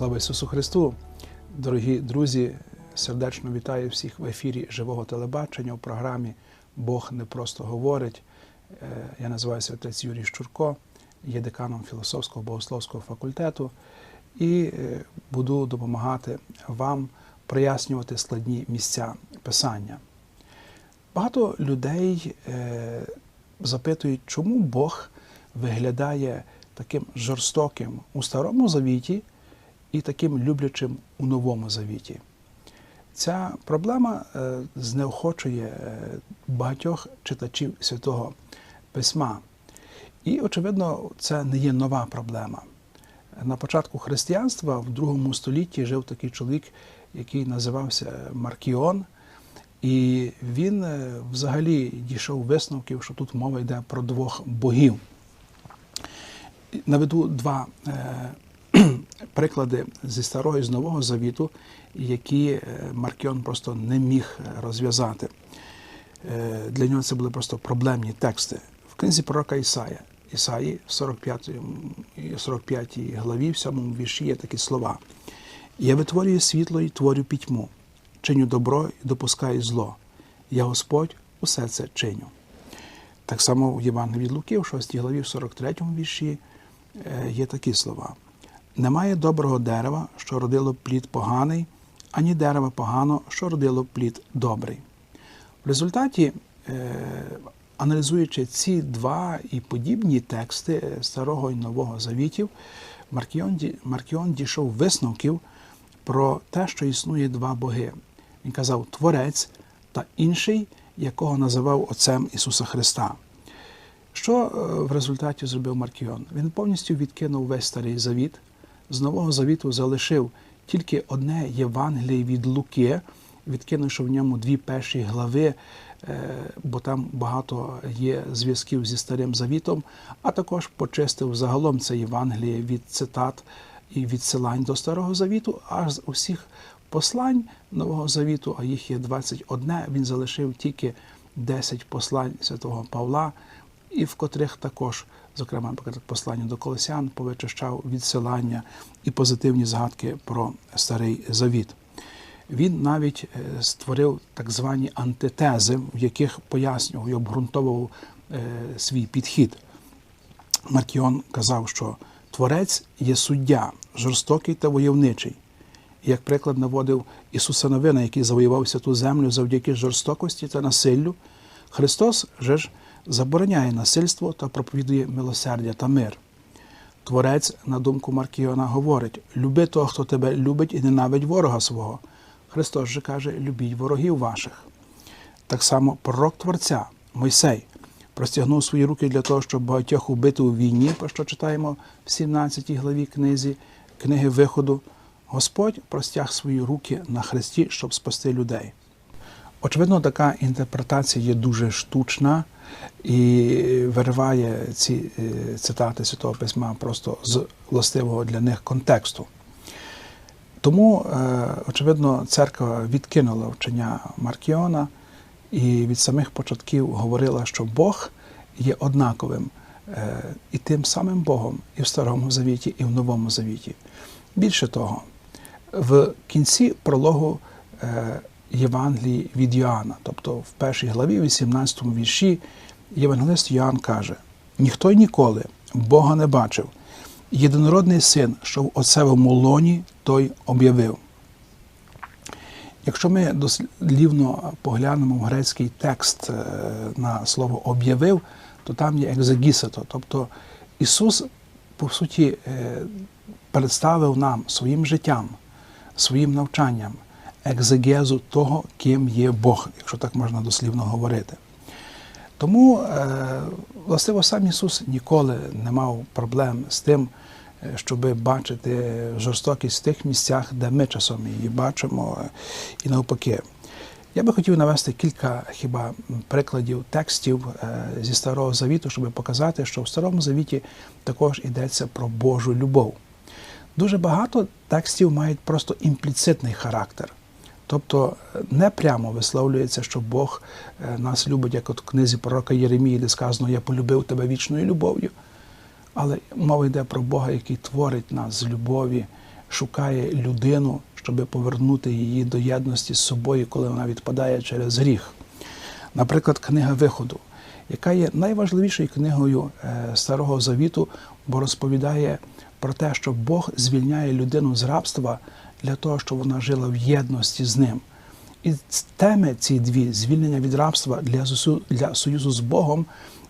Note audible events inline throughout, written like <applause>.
Слава Ісусу Христу! Дорогі друзі, сердечно вітаю всіх в ефірі живого телебачення у програмі Бог не просто говорить. Е, Я називаюся отець Юрій Щурко, є деканом філософського богословського факультету і е, буду допомагати вам прояснювати складні місця писання. Багато людей е, запитують, чому Бог виглядає таким жорстоким у Старому Завіті і таким люблячим у Новому Завіті. Ця проблема е, знеохочує е, багатьох читачів Святого Письма. І, очевидно, це не є нова проблема. На початку християнства в другому столітті жив такий чоловік, який називався Маркіон. І він е, взагалі дійшов висновків, що тут мова йде про двох богів. Наведу два <clears throat> приклади зі старого і з нового завіту, які е, Маркіон просто не міг розв'язати. Е, Для нього це були просто проблемні тексти. В книзі пророка Ісая, Ісаї, в 45, 45 главі, в 7 вірші є такі слова. Я витворюю світло і творю пітьму, чиню добро і допускаю зло. Я Господь усе це чиню. Так само в Євангелії Луки, в 6 главі, в 43 вірші е, є такі слова. Немає доброго дерева, що родило плід поганий, ані дерева погано, що родило плід добрий. В результаті, е, аналізуючи ці два і подібні тексти Старого і Нового Завітів, Маркіон, Маркіон дійшов висновків про те, що існує два боги. Він казав Творець та інший, якого називав Отцем Ісуса Христа. Що е, в результаті зробив Маркіон? Він повністю відкинув весь старий завіт, з Нового Завіту залишив тільки одне Євангеліє від Луки, відкинувши в ньому дві перші глави, е, бо там багато є зв'язків зі Старим Завітом, а також почистив загалом це Євангеліє від цитат і відсилань до Старого Завіту, аж з усіх послань Нового Завіту, а їх є 21, він залишив тільки 10 послань святого Павла, і в котрих також, зокрема, послання до Колосян, повичищав відсилання і позитивні згадки про Старий Завіт. Він навіть е, створив так звані антитези, в яких пояснював і обґрунтовував е, свій підхід. Маркіон казав, що Творець є суддя, жорстокий та войовничий. Як приклад наводив Ісуса Новина, який завоював святу землю завдяки жорстокості та насиллю, Христос же ж забороняє насильство та проповідує милосердя та мир. Творець, на думку Маркіона, говорить: люби того, хто тебе любить, і ненавидь ворога свого. Христос же каже: любіть ворогів ваших. Так само пророк Творця, Мойсей, простягнув свої руки для того, щоб багатьох убити у війні, про що читаємо в 17 главі книзі, книги Виходу. Господь простяг свої руки на хресті, щоб спасти людей. Очевидно, така інтерпретація є дуже штучна і вириває ці е, цитати Святого Письма просто з властивого для них контексту. Тому, е, очевидно, церква відкинула вчення Маркіона і від самих початків говорила, що Бог є однаковим е, і тим самим Богом і в Старому Завіті, і в Новому Завіті. Більше того, в кінці прологу Євангелії від Йоанна, тобто в першій главі, 18 вірші, євангелист Йоанн каже: ніхто й ніколи Бога не бачив. Єдинородний син, що в отцевому лоні, той об'явив. Якщо ми дослівно поглянемо в грецький текст е, на слово об'явив, то там є екзегісето, тобто Ісус, по суті, е, представив нам своїм життям, своїм навчанням екзегезу того, ким є Бог, якщо так можна дослівно говорити. Тому, е, властиво, сам Ісус ніколи не мав проблем з тим, щоб бачити жорстокість в тих місцях, де ми часом її бачимо, е, і навпаки. Я би хотів навести кілька хіба прикладів текстів е, зі Старого Завіту, щоб показати, що в Старому Завіті також йдеться про Божу любов. Дуже багато текстів мають просто імпліцитний характер. Тобто не прямо висловлюється, що Бог е, нас любить, як от в книзі пророка Єремії, де сказано Я полюбив тебе вічною любов'ю. Але мова йде про Бога, який творить нас з любові шукає людину, щоб повернути її до єдності з собою, коли вона відпадає через гріх. Наприклад, книга Виходу, яка є найважливішою книгою е, Старого Завіту, бо розповідає про те, що Бог звільняє людину з рабства для того, щоб вона жила в єдності з ним. І теми ці дві звільнення від рабства для, для союзу з Богом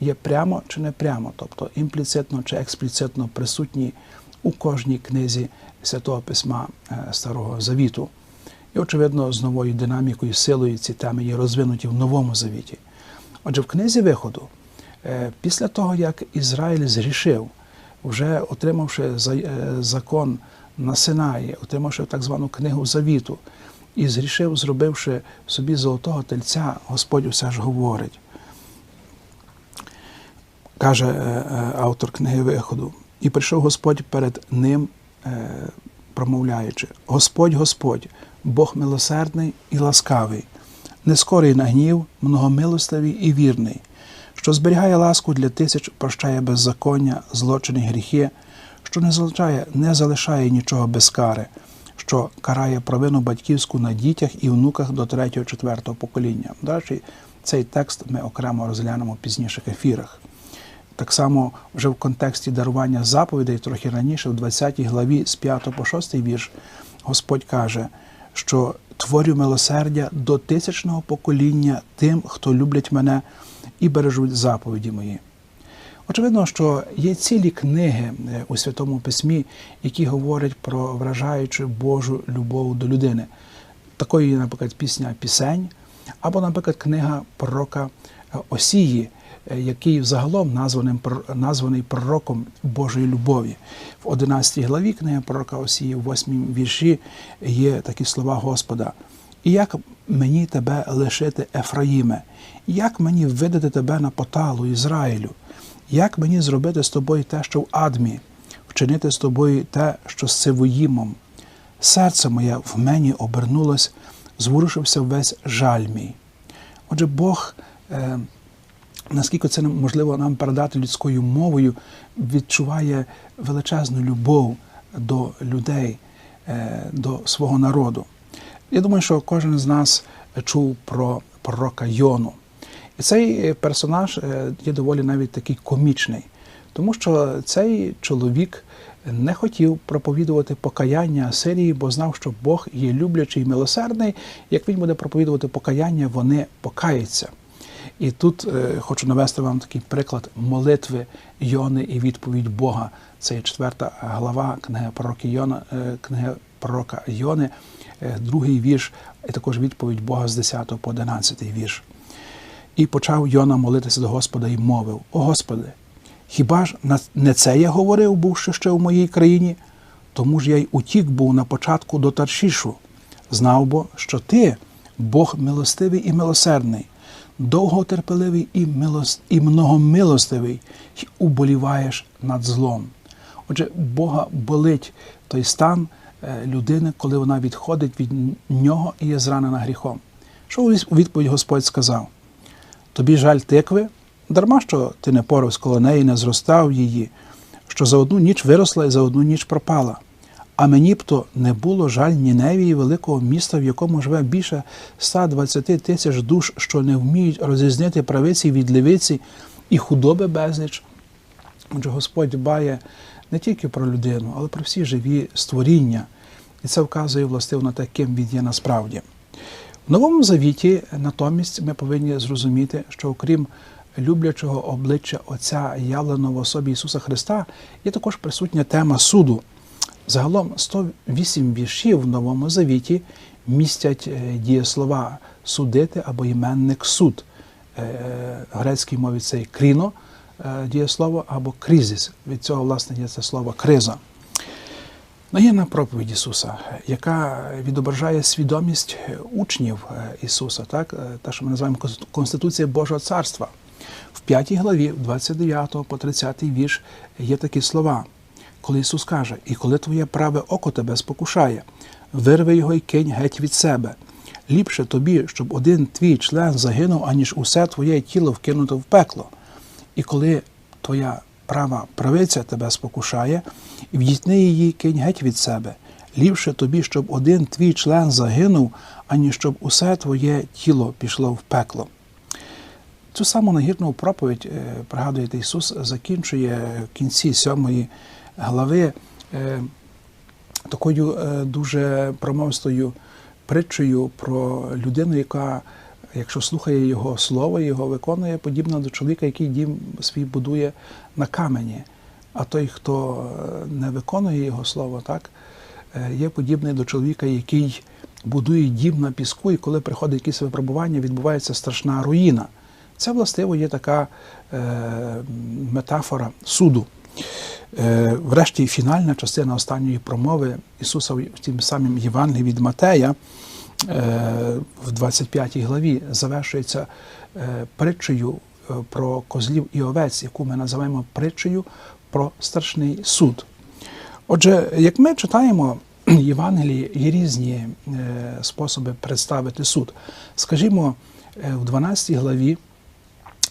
є прямо чи не прямо, тобто імпліцитно чи експліцитно присутні у кожній книзі Святого Письма е, Старого Завіту. І, очевидно, з новою динамікою, силою ці теми є розвинуті в Новому Завіті. Отже, в книзі виходу, е, після того, як Ізраїль зрішив, вже отримавши е, закон на Синаї, отримавши так звану книгу Завіту, і зрішив, зробивши собі золотого тельця, Господь усе ж говорить. Каже е, е, автор книги Виходу. І прийшов Господь перед ним, е, промовляючи: Господь, Господь, Бог милосердний і ласкавий, не скорий на гнів, многомилостивий і вірний, що зберігає ласку для тисяч, прощає беззаконня, злочини, гріхи, що не залишає, не залишає нічого без кари, що карає провину батьківську на дітях і внуках до третього, четвертого покоління. До речі, цей текст ми окремо розглянемо в пізніших ефірах. Так само вже в контексті дарування заповідей, трохи раніше, в 20 главі з 5 по 6 вірш, Господь каже, що творю милосердя до тисячного покоління тим, хто люблять мене і бережуть заповіді мої. Очевидно, що є цілі книги е, у Святому Письмі, які говорять про вражаючу Божу любов до людини. Такою є, наприклад, пісня Пісень, або, наприклад, книга пророка е, Осії, е, який взагалом названий пророком Божої любові. В 11 главі книги пророка Осії, в 8 вірші, є такі слова Господа. І як мені тебе лишити, Ефраїме, як мені видати тебе на поталу Ізраїлю? Як мені зробити з тобою те, що в Адмі, вчинити з тобою те, що з Сивоїмом? Серце моє в мені обернулось, зворушився весь жаль мій. Отже, Бог, е, наскільки це можливо нам передати людською мовою, відчуває величезну любов до людей, е, до свого народу. Я думаю, що кожен з нас чув про пророка Йону. Цей е, персонаж е, є доволі навіть такий комічний, тому що цей чоловік не хотів проповідувати покаяння Сирії, бо знав, що Бог є люблячий і милосердний. Як він буде проповідувати покаяння, вони покаються. І тут е, хочу навести вам такий приклад молитви Йони і відповідь Бога. Це четверта глава книги пророка Йона, книги пророка Йони, другий вірш, і також відповідь Бога з 10 по 11 вірш. І почав Йона молитися до Господа і мовив: О Господи, хіба ж не це я говорив, бувши ще в моїй країні? Тому ж я й утік був на початку до Таршішу. Знав бо, що ти, Бог милостивий і милосердний, довготерпеливий і, милос... і многомилостивий, і уболіваєш над злом. Отже, Бога болить той стан е, людини, коли вона відходить від нього і є зранена гріхом. Що у відповідь Господь сказав? Тобі жаль тикви, дарма що ти не порос коло неї, не зростав її, що за одну ніч виросла і за одну ніч пропала. А мені б то не було жаль Ніневії, великого міста, в якому живе більше 120 тисяч душ, що не вміють розрізнити правиці від левиці і худоби безліч. Отже, Господь дбає не тільки про людину, але про всі живі створіння. І це вказує властиво на те, ким він є насправді. В Новому Завіті натомість ми повинні зрозуміти, що окрім люблячого обличчя Отця, явленого в особі Ісуса Христа, є також присутня тема суду. Загалом 108 віршів в Новому Завіті містять е, дієслова судити або іменник суд. Е, В грецькій мові це кріно е, дієслово або кризис. Від цього, власне, є це слово криза. Наємна проповідь Ісуса, яка відображає свідомість учнів е, Ісуса, так? е, те, що ми називаємо Конституція Божого Царства. В 5 главі, 29 по 30 вірш, є такі слова, коли Ісус каже: І коли твоє праве око тебе спокушає, вирви його й кинь геть від себе. Ліпше тобі, щоб один твій член загинув, аніж усе твоє тіло вкинуто в пекло. І коли твоя права правиця тебе спокушає, відітни її кинь геть від себе. ліпше тобі, щоб один твій член загинув, ані щоб усе твоє тіло пішло в пекло. Цю саму нагірну проповідь, е, пригадуєте, Ісус закінчує в кінці сьомої глави е, такою е, дуже промовистою притчею про людину, яка, якщо слухає Його слово, його виконує, подібно до чоловіка, який дім свій будує на камені. А той, хто не виконує його слово, так, є подібний до чоловіка, який будує дім на піску, і коли приходить якісь випробування, відбувається страшна руїна. Це, властиво, є така е, метафора суду. Е, Врешті, фінальна частина останньої промови Ісуса в тім самим Євангелії від Матея е, в 25 главі завершується е, притчею е, про козлів і овець, яку ми називаємо притчею про страшний суд. Отже, як ми читаємо <clears throat> Євангелії, є різні е, способи представити суд. Скажімо, е, в 12 главі.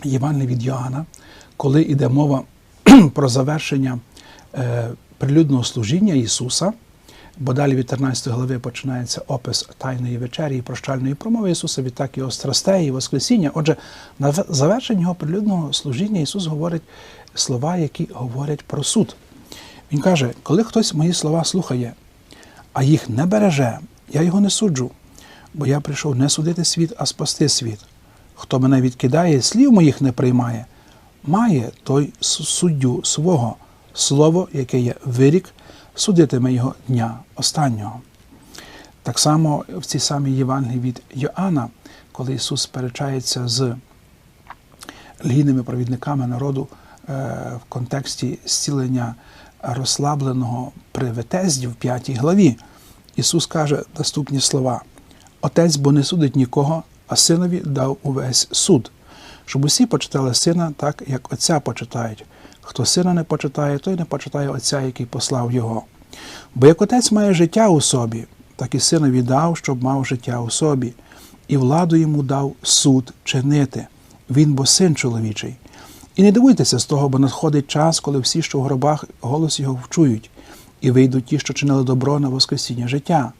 Євангелія від Йоанна, коли йде мова <clears throat> про завершення е, прилюдного служіння Ісуса, бо далі від 13 глави починається опис Тайної вечері і прощальної промови Ісуса, відтак його страстей і Воскресіння. Отже, на завершення його прилюдного служіння Ісус говорить слова, які говорять про суд. Він каже: коли хтось мої слова слухає, а їх не береже, я його не суджу, бо я прийшов не судити світ, а спасти світ. Хто мене відкидає, слів моїх не приймає, має той суддю свого слово, яке є вирік, судитиме його дня останнього. Так само в цій самій Євангелії від Йоанна, коли Ісус сперечається з лігійними провідниками народу е, в контексті зцілення розслабленого при Ветезді в п'ятій главі, Ісус каже наступні слова: Отець бо не судить нікого, а синові дав увесь суд, щоб усі почитали сина так, як Отця почитають. Хто сина не почитає, той не почитає Отця, який послав його. Бо як отець має життя у собі, так і синові дав, щоб мав життя у собі, і владу йому дав суд чинити. Він бо син чоловічий. І не дивуйтеся з того, бо надходить час, коли всі, що в гробах, голос його вчують, і вийдуть ті, що чинили добро на Воскресіння життя,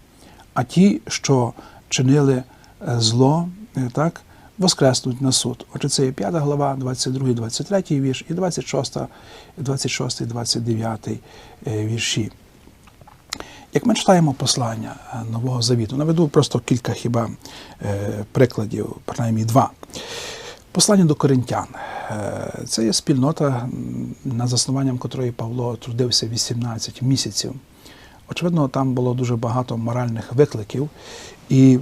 а ті, що чинили е, зло, Е, так, воскреснуть на суд. Отже, це є 5 глава, 22, 23 вірш, і 26, 26, 29 вірші. Як ми читаємо послання е, Нового Завіту, наведу просто кілька хіба е, прикладів, принаймні два. Послання до коринтян. Це є спільнота, над заснуванням котрої Павло трудився 18 місяців. Очевидно, там було дуже багато моральних викликів. І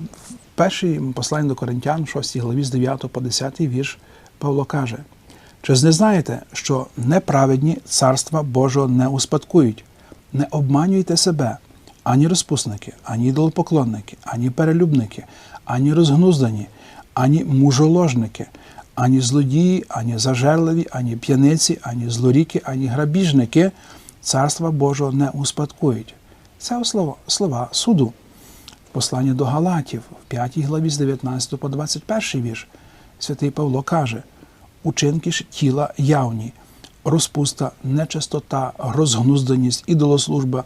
першій посланні до Коринтян, 6 главі з 9 по 10 вірш, Павло каже: Чи не знаєте, що неправедні царства Божого не успадкують? Не обманюйте себе, ані розпусники, ані ідолопоклонники, ані перелюбники, ані розгнуздані, ані мужоложники, ані злодії, ані зажерливі, ані п'яниці, ані злоріки, ані грабіжники царства Божого не успадкують. Це слова, слова суду. Послання до Галатів в 5 главі з 19 по 21 вірш, святий Павло каже: учинки ж тіла явні, розпуста, нечистота, розгнузданість, ідолослужба,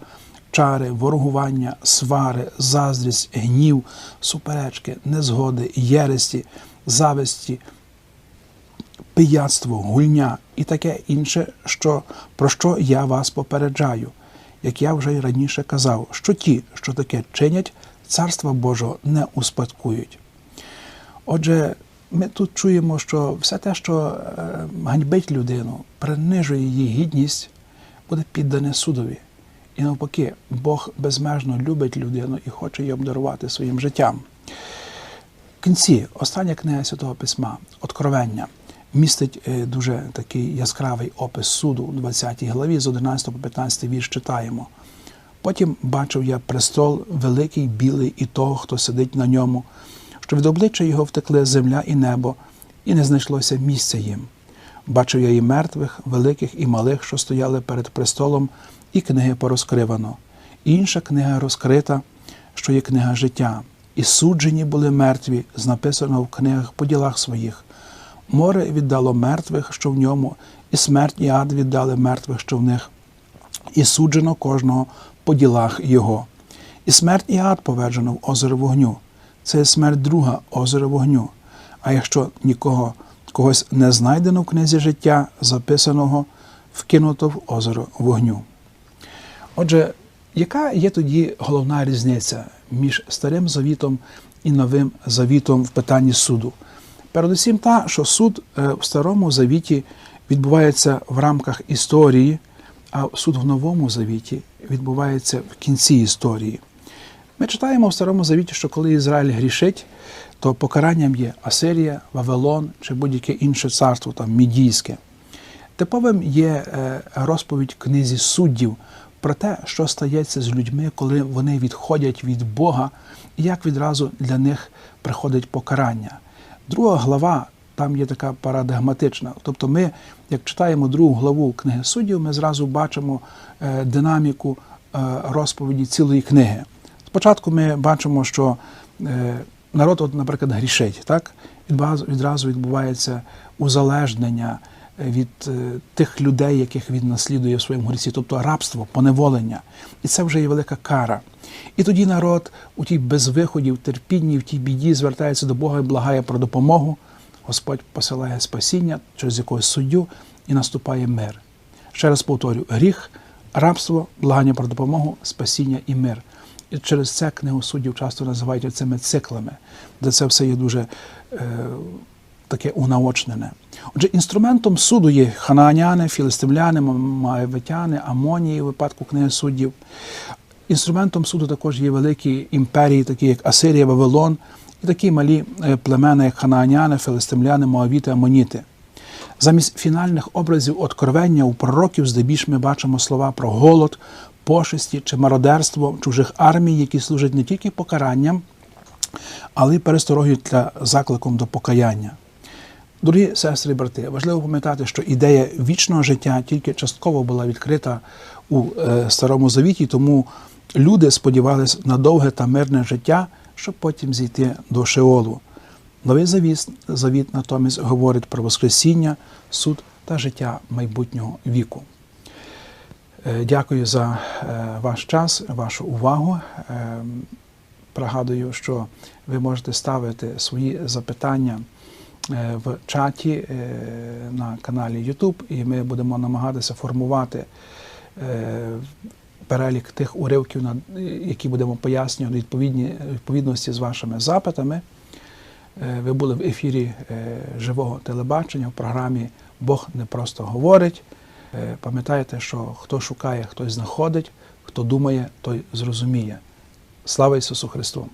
чари, ворогування, свари, заздрість, гнів, суперечки, незгоди, єресті, зависті, пияцтво, гульня і таке інше, що, про що я вас попереджаю. Як я вже й раніше казав, що ті, що таке чинять, Царства Божого не успадкують. Отже, ми тут чуємо, що все те, що е, ганьбить людину, принижує її гідність, буде піддане судові. І навпаки, Бог безмежно любить людину і хоче її обдарувати своїм життям. В кінці, остання книга Святого Письма, Откровення, містить е, дуже такий яскравий опис суду у 20 главі з 11 по 15 вірш читаємо. Потім бачив я престол великий, білий і того, хто сидить на ньому, що від обличчя його втекли земля і небо, і не знайшлося місця їм. Бачив я і мертвих, великих і малих, що стояли перед престолом, і книги порозкривано. Інша книга розкрита, що є книга життя, і суджені були мертві, з написано в книгах по ділах своїх. Море віддало мертвих, що в ньому, і смерть і ад віддали мертвих, що в них, і суджено кожного по ділах його. І смерть і ад повержено в озеро вогню. Це є смерть друга озеро вогню. А якщо нікого когось не знайдено в книзі життя, записаного, вкинуто в озеро вогню. Отже, яка є тоді головна різниця між старим завітом і новим завітом в питанні суду? Передусім та, що суд е, в старому завіті відбувається в рамках історії, а суд в новому завіті відбувається в кінці історії. Ми читаємо в Старому Завіті, що коли Ізраїль грішить, то покаранням є Асирія, Вавилон чи будь-яке інше царство, там мідійське. Типовим є е, розповідь книзі суддів про те, що стається з людьми, коли вони відходять від Бога, і як відразу для них приходить покарання. Друга глава там є така парадигматична. Тобто, ми, як читаємо другу главу книги суддів, ми зразу бачимо е, динаміку е, розповіді цілої книги. Спочатку ми бачимо, що е, народ, от, наприклад, грішить, так? Відразу, відбувається узалежнення від тих людей, яких він наслідує в своєму грісі, тобто рабство, поневолення. І це вже є велика кара. І тоді народ у тій безвиході, в терпінні, в тій біді звертається до Бога і благає про допомогу. Господь посилає спасіння через якогось суддю і наступає мир. Ще раз повторю: гріх, рабство, благання про допомогу, спасіння і мир. І через це книгу суддів часто називають цими циклами, де це все є дуже е, таке унаочнене. Отже, інструментом суду є ханааняни, філистимляни, маавитяни, Амонії у випадку книги суддів. Інструментом суду також є великі імперії, такі як Асирія, Вавилон, і такі малі е, племена, як ханааняни, філистимляни, Моавіти, Амоніти. Замість фінальних образів откровення у пророків, здебільш ми бачимо слова про голод, пошесті чи мародерство чужих армій, які служать не тільки покаранням, але й пересторогою для закликом до покаяння. Дорогі сестри і брати, важливо пам'ятати, що ідея вічного життя тільки частково була відкрита у е, Старому Завіті, тому люди сподівалися на довге та мирне життя, щоб потім зійти до Шеолу. Новий завіт, завіт натомість говорить про Воскресіння, суд та життя майбутнього віку. Е, Дякую за е, ваш час, вашу увагу. Е, Пригадую, що ви можете ставити свої запитання в чаті на каналі YouTube, і ми будемо намагатися формувати перелік тих уривків, які будемо пояснювати відповідні, відповідності з вашими запитами. Е, Ви були в ефірі е, живого телебачення в програмі Бог не просто говорить. Е, Пам'ятайте, що хто шукає, хтось знаходить, хто думає, той зрозуміє. Слава Ісусу Христу!